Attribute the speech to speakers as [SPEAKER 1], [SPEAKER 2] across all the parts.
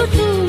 [SPEAKER 1] You.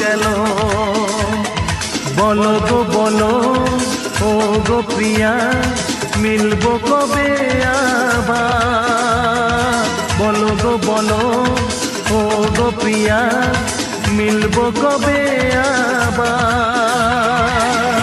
[SPEAKER 1] গেল। বল গো, বল, ও গো প্রিয়া, মিলব কবে বল গো, বল, ও গো প্রিয়া, মিলব কবে আবার?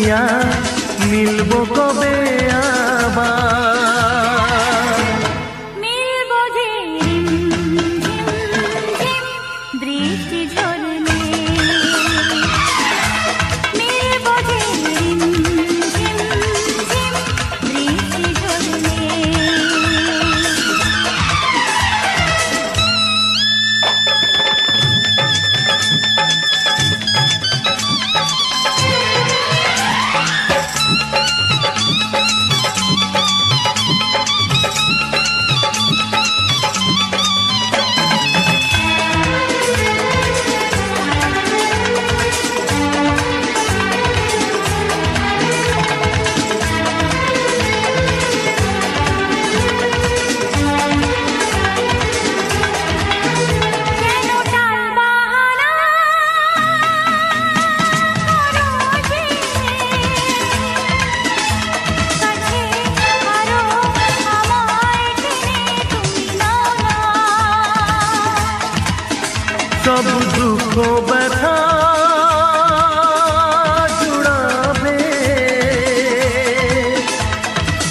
[SPEAKER 2] দুনিয়া মিলব
[SPEAKER 1] কবে?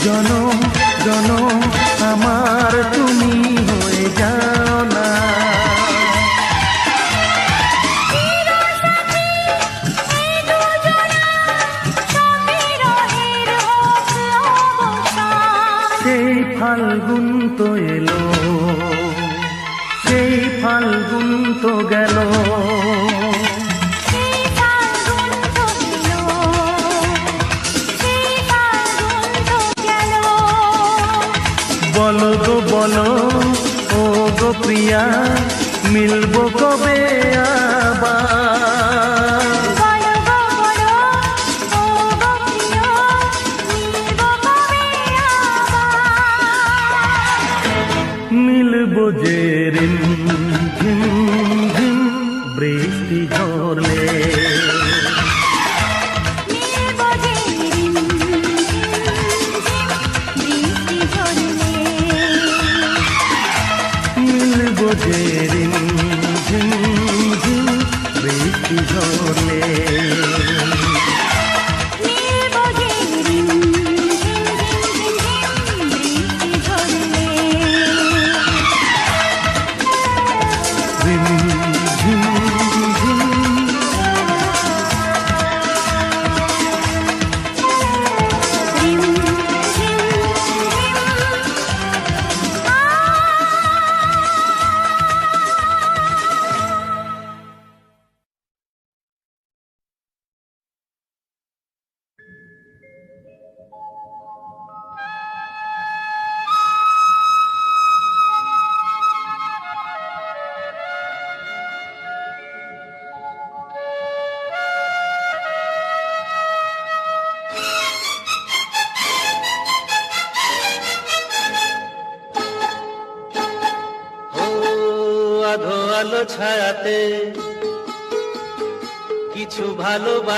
[SPEAKER 1] জনম জনম। বৃষ্টি ঝরলে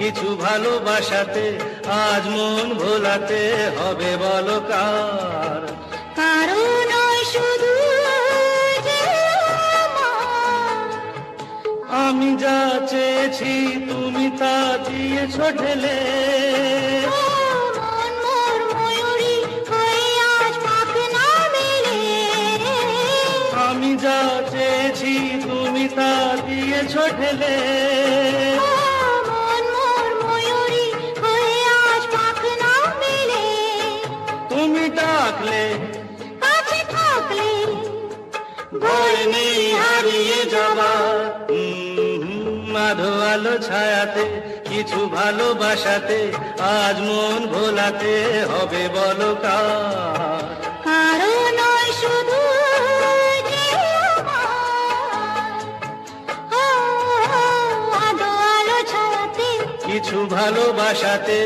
[SPEAKER 3] কিছু ভালোবাসাতে আজ মন ভোলাতে হবে বলো কার
[SPEAKER 4] কারণ শুধু আমি যা চেয়েছি তুমি তা
[SPEAKER 3] দিয়ে ছোটলে।
[SPEAKER 4] আমি যা চেয়েছি তুমি তা
[SPEAKER 3] দিয়ে
[SPEAKER 4] ছোটলে। থাকলে?
[SPEAKER 3] কাছে থাকলে
[SPEAKER 4] ভয় হারিয়ে যাওয়া। মাধো আলো ছায়াতে কিছু ভালোবাসাতে আজ মন ভোলাতে হবে বলো
[SPEAKER 3] কারণ শুধু
[SPEAKER 4] কিছু ভালোবাসাতে